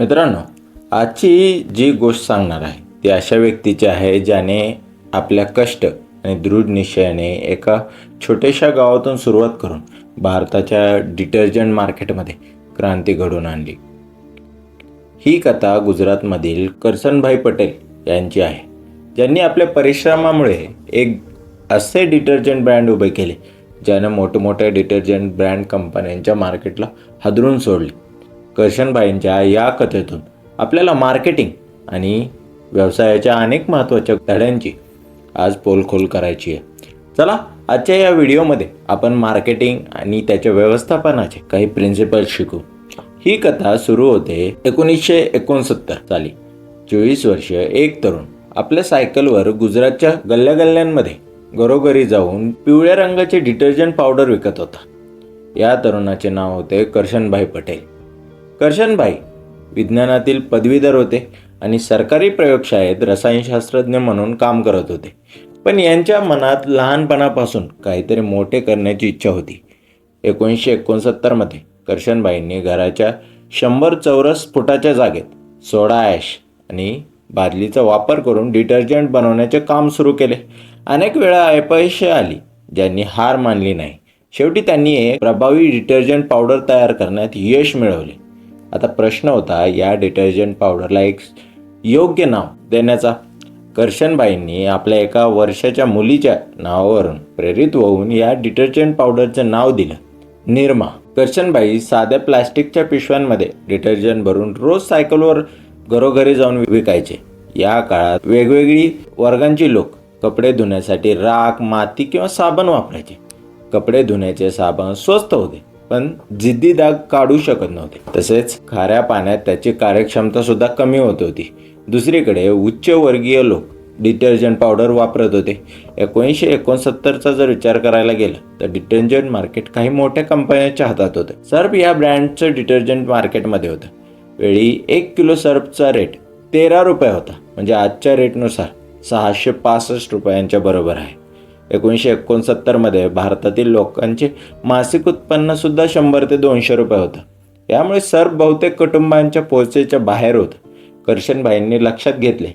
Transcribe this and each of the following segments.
मित्रांनो आजची जी गोष्ट सांगणार आहे ती अशा व्यक्तीची आहे ज्याने आपल्या कष्ट आणि दृढ निश्चयाने एका छोट्याशा गावातून सुरुवात करून भारताच्या डिटर्जंट मार्केटमध्ये क्रांती घडवून आणली. ही कथा गुजरातमधील करसनभाई पटेल यांची आहे. ज्यांनी आपल्या परिश्रमामुळे एक असे डिटर्जंट ब्रँड उभे केले ज्यानं मोठमोठ्या डिटर्जंट ब्रँड कंपन्यांच्या मार्केटला हादरून सोडले. कर्शनबाईंच्या या कथेतून आपल्याला मार्केटिंग आणि व्यवसायाच्या अनेक महत्त्वाच्या धड्यांची आज पोलखोल करायची आहे. चला आजच्या या व्हिडिओमध्ये आपण मार्केटिंग आणि त्याच्या व्यवस्थापनाचे काही प्रिन्सिपल शिकू. ही कथा सुरू होते एकोणीसशे एकोणसत्तर साली. चोवीस वर्ष एक तरुण आपल्या सायकलवर गुजरातच्या गल्ल्या गल्ल्यांमध्ये घरोघरी जाऊन पिवळ्या रंगाचे डिटर्जंट पावडर विकत होता. या तरुणाचे नाव होते कर्शनभाई पटेल. करशनभाई विज्ञानातील पदवीधर होते आणि सरकारी प्रयोगशाळेत रसायनशास्त्रज्ञ म्हणून काम करत होते. पण यांच्या मनात लहानपणापासून काहीतरी मोठे करण्याची इच्छा होती. एकोणीसशे एकोणसत्तरमध्ये करशनबाईंनी घराच्या शंभर चौरस फुटाच्या जागेत सोडा ॲश आणि बादलीचा वापर करून डिटर्जंट बनवण्याचे काम सुरू केले. अनेक वेळा अपयश आली ज्यांनी हार मानली नाही. शेवटी त्यांनी एक प्रभावी डिटर्जंट पावडर तयार करण्यात यश मिळवले. आता प्रश्न होता या डिटर्जंट पावडरला एक योग्य नाव देण्याचा. कर्शनबाईंनी आपल्या एका वर्षाच्या मुलीच्या नावावरून प्रेरित होऊन या डिटर्जंट पावडरचं नाव दिलं. निर्मा. कर्शनबाई साध्या प्लास्टिकच्या पिशव्यांमध्ये डिटर्जंट भरून रोज सायकलवर घरोघरी जाऊन विकायचे. या काळात वेगवेगळी वर्गांची लोक कपडे धुण्यासाठी राख माती किंवा साबण वापरायचे. कपडे धुण्याचे साबण स्वस्त होते. पण जिद्दी दाग काढू शकत नव्हते. तसेच खाऱ्या पाण्यात त्याची कार्यक्षमता सुद्धा कमी होत होती. दुसरीकडे उच्चवर्गीय लोक डिटर्जंट पावडर वापरत होते. एकोणीसशे एकोणसत्तरचा जर विचार करायला गेला तर डिटर्जंट मार्केट काही मोठ्या कंपन्यांच्या हातात होतं. सर्फ या ब्रँडचं डिटर्जंट मार्केटमध्ये होतं. वेळी एक किलो सर्फचा रेट तेरा रुपये होता. म्हणजे आजच्या रेटनुसार सहाशे पासष्ट रुपयांच्या बरोबर आहे. एकोणीसशे एकोणसत्तरमध्ये भारतातील लोकांचे मासिक उत्पन्नसुद्धा शंभर ते दोनशे रुपये होतं. यामुळे सर्व बहुतेक कुटुंबांच्या पोचेच्या बाहेर होतं. कर्शनभाईंनी लक्षात घेतले.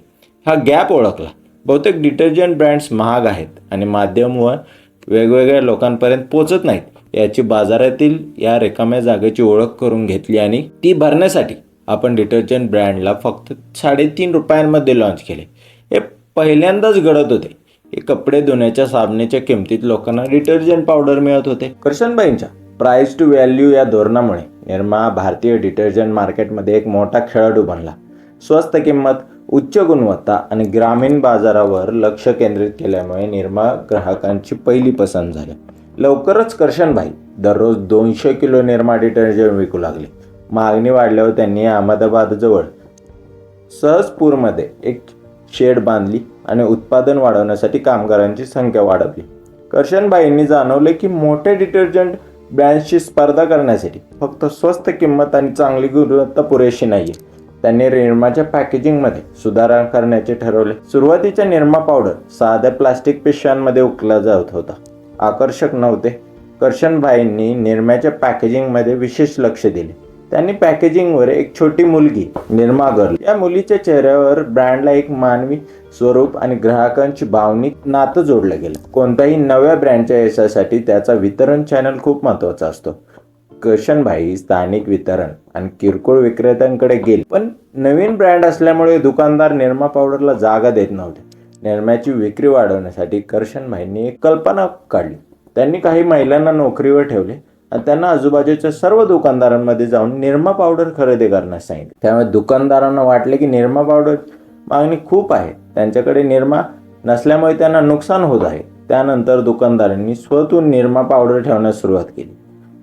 हा गॅप ओळखला. बहुतेक डिटर्जंट ब्रँड्स महाग आहेत आणि माध्यम व वेगवेगळ्या लोकांपर्यंत पोचत नाहीत. याची बाजारातील या रिकाम्या जागेची ओळख करून घेतली आणि ती भरण्यासाठी आपण डिटर्जंट ब्रँडला फक्त साडेतीन रुपयांमध्ये लॉन्च केले. हे पहिल्यांदाच घडत होते. कपडे धुण्याच्या साबणेच्या किमतीत लोकांना डिटर्जंट पावडर मिळत होते. कर्शनबाईंच्या प्राईस टू व्हॅल्यू या धोरणामुळे निर्मा भारतीय डिटर्जंट मार्केटमध्ये एक मोठा खेळाडू बनला. स्वस्त किंमत उच्च गुणवत्ता आणि ग्रामीण बाजारावर लक्ष केंद्रित केल्यामुळे निर्मा ग्राहकांची पहिली पसंत झाली. लवकरच कर्शनभाई दररोज दोनशे किलो निर्मा डिटर्जंट विकू लागले. मागणी वाढल्यावर त्यांनी अहमदाबादजवळ सहजपूरमध्ये एक शेड बांधली. आणि उत्पादन वाढवण्यासाठी कामगारांची संख्या वाढवली. कर्शनबाईंनी जाणवले की मोठे डिटर्जंट ब्रँडशी स्पर्धा करण्यासाठी फक्त स्वस्त किंमत आणि चांगली गुणवत्ता पुरेशी नाही आहे त्यांनी निर्माच्या पॅकेजिंगमध्ये सुधारणा करण्याचे ठरवले. सुरुवातीच्या निर्मा पावडर साध्या प्लास्टिक पिशव्यांमध्ये उकला जात होता. आकर्षक नव्हते. कर्शनभाईंनी निर्म्याच्या पॅकेजिंगमध्ये विशेष लक्ष दिले. त्यांनी पॅकेजिंगवर एक छोटी मुलगी निर्मा गर्ल या मुलीच्या चेहऱ्यावर ब्रँडला एक मानवी स्वरूप आणि ग्राहकांची भावनिक नातं जोडलं गेलं. कोणत्याही नव्या ब्रँडच्या यशासाठी त्याचा वितरण चॅनल खूप महत्त्वाचा असतो. करशनभाई स्थानिक वितरण आणि किरकोळ विक्रेत्यांकडे गेले. पण नवीन ब्रँड असल्यामुळे दुकानदार निर्मा पावडरला जागा देत नव्हते. निर्म्याची विक्री वाढवण्यासाठी करशनभाईंनी एक कल्पना काढली. त्यांनी काही महिलांना नोकरीवर ठेवले. त्यांना आजूबाजूच्या सर्व दुकानदारांमध्ये जाऊन निरमा पावडर खरेदी करण्यास सांगितले. त्यामुळे दुकानदारांना वाटले की निरमा पावडर मागणी खूप आहे. त्यांच्याकडे निरमा नसल्यामुळे त्यांना नुकसान होत आहे. त्यानंतर दुकानदारांनी स्वतःहून निरमा पावडर ठेवण्यास सुरुवात केली.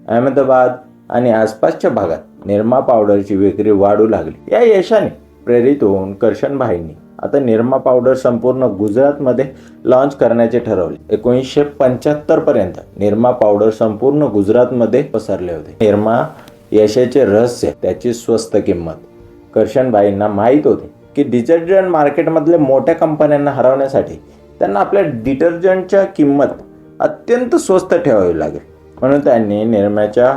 अहमदाबाद आणि आसपासच्या भागात निरमा पावडरची विक्री वाढू लागली. या यशाने प्रेरित होऊन कर्षणभाईंनी आता निरमा पावडर संपूर्ण गुजरातमध्ये लॉन्च करण्याचे ठरवले. एकोणीसशे पंच्याहत्तर पर्यंत निरमा पावडर संपूर्ण गुजरातमध्ये पसरले होते. निरमा यशाचे रहस्य त्याची स्वस्त किंमत. कर्षणभाईंना माहीत होते की डिटर्जंट मार्केटमधल्या मोठ्या कंपन्यांना हरवण्यासाठी त्यांना आपल्या डिटर्जंटच्या किंमत अत्यंत स्वस्त ठेवावी लागेल. म्हणून त्यांनी निर्म्याच्या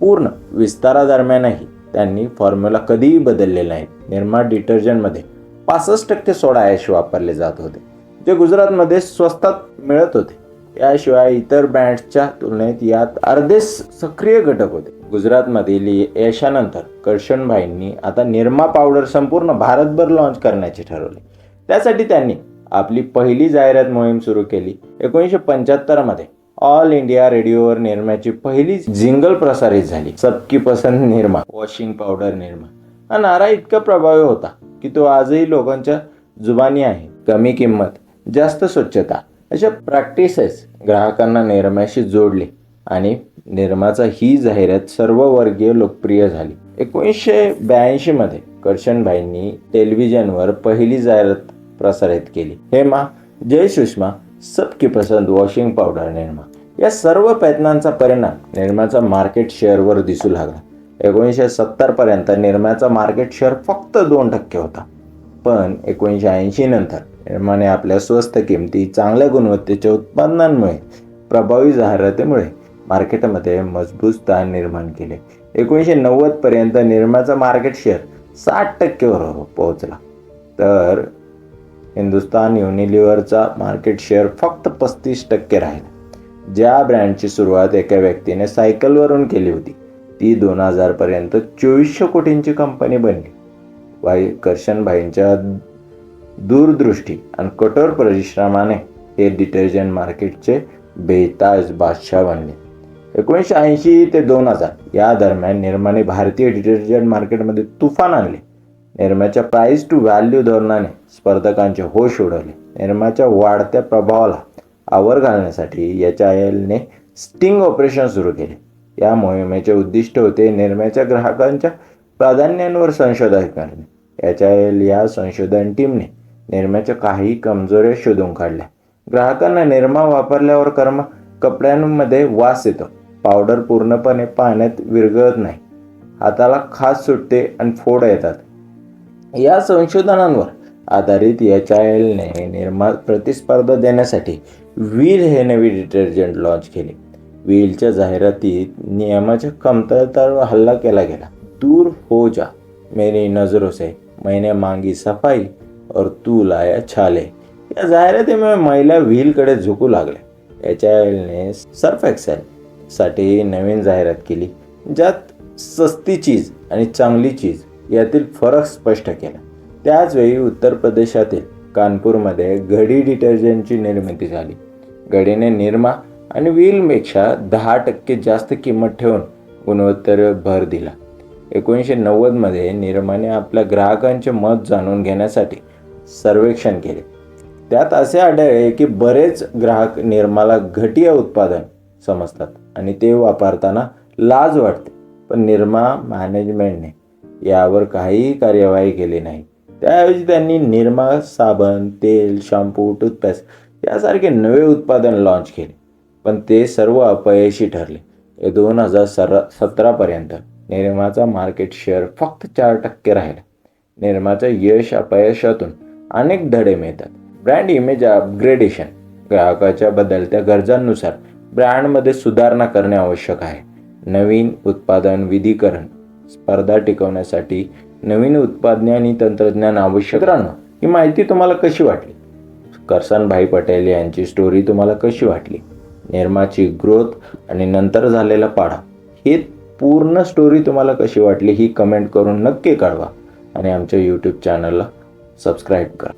पूर्ण विस्तारादरम्यानही त्यांनी फॉर्म्युला कधीही बदललेला नाही निरमा डिटर्जंटमध्ये पासष्ट टक्के सोडा ॲश वापरले जात होते जे गुजरातमध्ये स्वस्तात मिळत होते. याशिवाय इतर ब्रँड्सच्या तुलनेत यात अर्धे सक्रिय घटक होते. गुजरातमधील यशानंतर कर्षणभाईंनी आता निरमा पावडर संपूर्ण भारतभर लॉन्च करण्याचे ठरवले. त्यासाठी त्यांनी आपली पहिली जाहिरात मोहीम सुरू केली. एकोणीसशे पंच्याहत्तरमध्ये ऑल इंडिया रेडिओवर निर्माची पहिली जिंगल प्रसारित झाली. सबकी पसंत निर्मा वॉशिंग पावडर निर्मा हा नारा इतका प्रभावी होता की तो आजही लोकांच्या जुबानी आहे. कमी किंमत जास्त स्वच्छता अशा प्रॅक्टिसेस ग्राहकांना निर्म्याशी जोडले आणि निर्माचा ही जाहिरात सर्व वर्गीय लोकप्रिय झाली. एकोणीसशे ब्याऐंशीमध्ये करशनभाईंनी टेलिव्हिजनवर पहिली जाहिरात प्रसारित केली. हेमा जय सुषमा सबकी पसंत वॉशिंग पावडर निर्मा या सर्व प्रयत्नांचा परिणाम निर्माचा मार्केट शेअरवर दिसू लागला. एकोणीसशे सत्तरपर्यंत निर्म्याचा मार्केट शेअर फक्त दोन टक्के होता. पण एकोणीसशे ऐंशी नंतर निर्माने आपल्या स्वस्त किमती चांगल्या गुणवत्तेच्या उत्पादनांमुळे प्रभावी जाहिरातीमुळे मार्केटमध्ये मजबूत स्थान निर्माण केले. एकोणीसशे नव्वदपर्यंत निर्माचा मार्केट शेअर साठ टक्केवर पोहोचला. तर हिंदुस्तान युनिलिव्हरचा मार्केट शेअर फक्त पस्तीस टक्के राहिला. ज्या ब्रँडची सुरुवात एका व्यक्तीने सायकलवरून केली होती ती दोन हजारपर्यंत चोवीसशे कोटींची कंपनी बनली. भाई कर्षणभाईंच्या दूरदृष्टी आणि कठोर परिश्रमाने हे डिटर्जंट मार्केटचे बेताज बादशाह बनले. एकोणीसशे ऐंशी ते दोन हजार या दरम्यान निर्माने भारतीय डिटर्जंट मार्केटमध्ये तुफान आणले. निर्माच्या प्राईस टू व्हॅल्यू धोरणाने स्पर्धकांचे होश उडवले. निर्माच्या वाढत्या प्रभावाला आवर घालण्यासाठी एच आय एलने स्टिंग ऑपरेशन सुरू केले. या मोहिमेचे उद्दिष्ट होते निर्म्याच्या ग्राहकांच्या प्राधान्यांवर संशोधन करणे. एच आय एल या संशोधन टीमने निर्म्याच्या काही कमजोऱ्या शोधून काढल्या. ग्राहकांना निर्मा वापरल्यावर कर्म कपड्यांमध्ये वास येतो. पावडर पूर्णपणे पाण्यात विरघळत नाही. हाताला खास सुटते आणि फोड येतात. या संशोधनांवर आधारित एच आय एलने निर्मा प्रतिस्पर्धा देण्यासाठी व्हील हे नवी डिटर्जंट लॉन्च केले. व्हीलच्या जाहिरातीत नियमाच्या कमतरतेवर हल्ला केला गेला. दूर हो जा मेरी नजरों से मैंने मांगी सफाई और तू लाया छाले. या जाहिरातीमुळे महिला व्हीलकडे झुकू लागल्या. एच आय एलने सर्फ एक्सेल साठी नवीन जाहिरात केली ज्यात सस्ती चीज आणि चांगली चीज यातील फरक स्पष्ट केला. त्याचवेळी उत्तर प्रदेशातील कानपूरमध्ये घडी डिटर्जंटची निर्मिती झाली. घडीने निरमा आणि व्हीलपेक्षा दहा टक्के जास्त किंमत ठेवून गुणवत्तेवर भर दिला. एकोणीसशे नव्वदमध्ये निर्माने आपल्या ग्राहकांचे मत जाणून घेण्यासाठी सर्वेक्षण केले. त्यात असे आढळले की बरेच ग्राहक निर्माला घटिया उत्पादन समजतात आणि ते वापरताना लाज वाटते. पण निर्मा मॅनेजमेंटने यावर काहीही कार्यवाही केली नाही. त्याऐवजी त्यांनी निर्मा साबण तेल शॅम्पू टूथपेस्ट यासारखे नवे उत्पादन लॉन्च केले. पण ते सर्व अपयशी ठरले. दोन हजार सर सतरापर्यंत निर्माचा मार्केट शेअर फक्त चार टक्के राहिला. निर्माच्या यश अपयशातून अनेक धडे मिळतात. ब्रँड इमेज अपग्रेडेशन ग्राहकाच्या बदलत्या गरजांनुसार ब्रँडमध्ये सुधारणा करणे आवश्यक आहे. नवीन उत्पादन विधीकरण स्पर्धा टिकवण्यासाठी नवीन उत्पादने आणि तंत्रज्ञान आवश्यक राहणं ही माहिती तुम्हाला कशी वाटली? करसनभाई पटेल यांची स्टोरी तुम्हाला कशी वाटली? निर्माची ग्रोथ आणि नंतर झालेला पाढा ही पूर्ण स्टोरी तुम्हाला कशी वाटली ही कमेंट करून नक्की कळवा. आणि आमच्या यूट्यूब चॅनलला सबस्क्राईब करा.